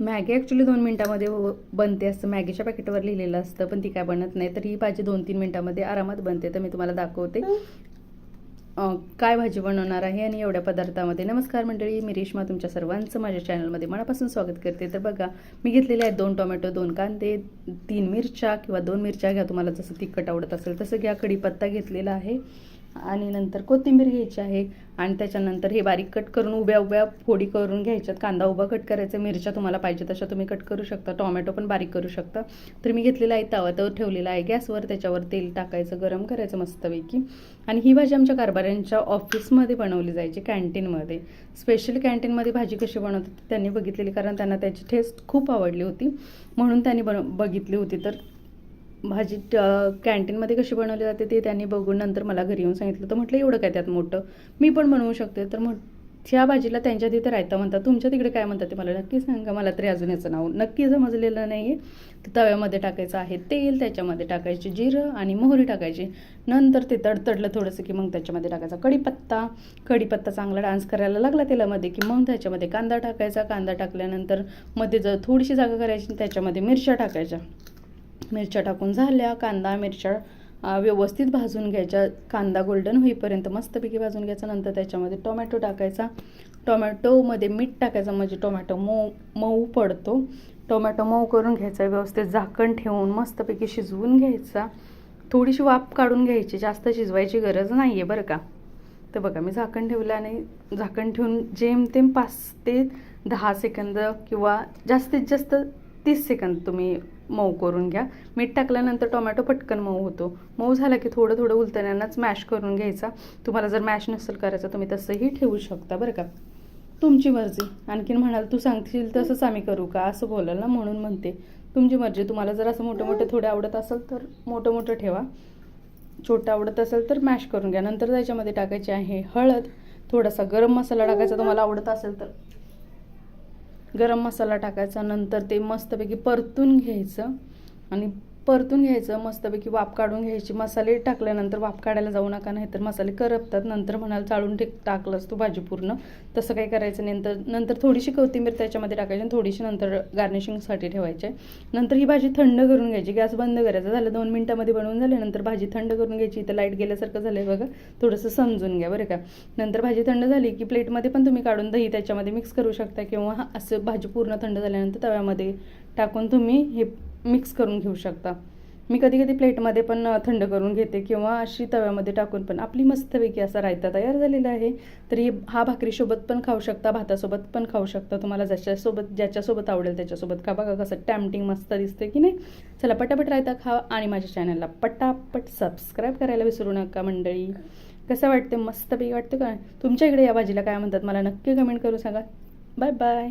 Maggi actually दोन मिनटामध्ये हो- बनते असं मॅगीच्या पॅकेटवर लिहिलेलं असतं पण ती काय बनत नाही. तर ही भाजी दोन तीन मिनटामध्ये आरामात बनते. तर मी तुम्हाला दाखवते. काय भाजी बनवणार आहे आणि एवढ्या पदार्थामध्ये. नमस्कार मंडळी मी रेश्मा तुमच्या सर्वांचं माझ्या चॅनलमध्ये मनापासून स्वागत करते. तर बघा मी घेतलेले आहेत दोन टोमॅटो दोन कांदे तीन मिरच्या किंवा दोन मिरच्या घ्या. तुम्हाला जसं तिखट आवडत असेल तसं घ्या. कढीपत्ता घेतलेला आहे. आणि नंतर कोथिंबीर घ्यायची आहे आणि त्याच्यानंतर हे बारीक कट करून उभ्या उभ्या फोडी करून घ्यायच्यात. कांदा उभा कट करायचा मिरच्या तुम्हाला पाहिजे तशा तुम्ही कट करू शकता. टोमॅटो पण बारीक करू शकता. तर मी घेतलेला आहे तवा तर ठेवलेला आहे गॅसवर. त्याच्यावर तेल टाकायचं गरम करायचं मस्तपैकी. आणि ही भाजी आमच्या कारभाऱ्यांच्या ऑफिसमध्ये बनवली जायची कॅन्टीनमध्ये. स्पेशल कॅन्टीनमध्ये भाजी कशी बनवतात त्यांनी बघितलेली कारण त्यांना त्याची टेस्ट खूप आवडली होती. म्हणून त्यांनी बन बघितली होती. तर भाजी कॅन्टीनमध्ये कशी बनवली जाते ते त्यांनी बघून नंतर मला घरी येऊन सांगितलं. तर म्हटलं एवढं काय त्यात मोठं? मी पण बनवू शकते. तर मग ह्या भाजीला त्यांच्या तिथे रायता म्हणतात. तुमच्या तिकडे काय म्हणतात ते मला नक्की सांगा. मला तरी अजून याचं नाव नक्की समजलेलं नाही आहे तर तव्यामध्ये टाकायचं आहे तेल त्याच्यामध्ये टाकायची जिरं आणि मोहरी टाकायची. नंतर ते तडतडलं थोडंसं की मग त्याच्यामध्ये टाकायचा कढीपत्ता. कढीपत्ता चांगला डान्स करायला लागला तेलामध्ये की मग त्याच्यामध्ये कांदा टाकायचा. कांदा टाकल्यानंतरमध्ये जर थोडीशी जागा करायची त्याच्यामध्ये मिरच्या टाकायच्या. मिरच्या टाकून झाल्या कांदा मिरच्या व्यवस्थित भाजून घ्यायच्या. कांदा गोल्डन होईपर्यंत मस्तपैकी भाजून घ्यायचा. नंतर त्याच्यामध्ये टोमॅटो टाकायचा. टोमॅटोमध्ये मीठ टाकायचं म्हणजे टोमॅटो मऊ मऊ पडतो. टोमॅटो मऊ करून घ्यायचा व्यवस्थित झाकण ठेवून मस्तपैकी शिजवून घ्यायचा. थोडीशी वाफ काढून घ्यायची जास्त शिजवायची गरज नाही आहे बरं का. तर बघा मी झाकण ठेवलं आणि झाकण ठेवून जेमतेम पाच ते दहा सेकंद किंवा जास्तीत जास्त तीस सेकंद तुम्ही मऊ करून घ्या. मीठ टाकल्यानंतर टोमॅटो पटकन मऊ होतो. मऊ झाला की थोडं थोडं उलटण्यालाच मॅश करून घ्यायचा. तुम्हाला जर मॅश नसेल करायचं तुम्ही तसंही ठेवू शकता बरं का. तुमची मर्जी. आणखीन म्हणाल तू सांगशील तसंच आम्ही करू का? असं बोलाल ना म्हणून म्हणते. तुमची मर्जी. तुम्हाला जर असं मोठं मोठं थोडं आवडत असेल तर मोठं मोठं ठेवा. छोटं आवडत असेल तर मॅश करून घ्या. नंतर त्याच्यामध्ये टाकायची आहे हळद. थोडासा गरम मसाला टाकायचा तुम्हाला आवडत असेल तर गरम मसाला टाकायचा नंतर ते मस्तपैकी परतून घ्यायचं आणि परतून घ्यायचं मस्तपैकी वाफ काढून घ्यायची. मसाले टाकल्यानंतर वाफ काढायला जाऊ नका नाही तर मसाले करपतात. नंतर म्हणाल चाळून टे टाकलंस तू भाजी पूर्ण. तसं काही करायचं नंतर नंतर थोडीशी कोथिंबीर त्याच्यामध्ये टाकायची आणि थोडीशी नंतर गार्निशिंगसाठी ठेवायची. नंतर ही भाजी थंड करून घ्यायची. गॅस बंद करायचा. झालं दोन मिनटामध्ये बनवून झाले नंतर भाजी थंड करून घ्यायची. इथं लाइट गेल्यासारखं झालं आहे बघा. थोडंसं समजून घ्या बरं का. नंतर भाजी थंड झाली की प्लेटमध्ये पण तुम्ही काढून दही त्याच्यामध्ये मिक्स करू शकता किंवा असं भाजी पूर्ण थंड झाल्यानंतर तव्यामध्ये टाकून तुम्ही हे मिक्स करून घेऊ शकता. मी कधी कधी प्लेटमध्ये पण थंड करून घेते किंवा अशी तव्यामध्ये टाकून पण. आपली मस्तपैकी असा रायता तयार झालेला आहे. तर हा भाकरीसोबत पण खाऊ शकता भातासोबत पण खाऊ शकता. तुम्हाला ज्याच्यासोबत ज्याच्यासोबत आवडेल त्याच्यासोबत खा. बघा कसं टॅम्पटिंग मस्त दिसते की नाही? चला पटापट रायता खा आणि माझ्या चॅनलला पटापट सबस्क्राईब करायला विसरू नका मंडळी. कसं वाटतं मस्तपैकी वाटतं का? तुमच्या इकडे या भाजीला काय म्हणतात? मला नक्की कमेंट करू सांगा. Bye bye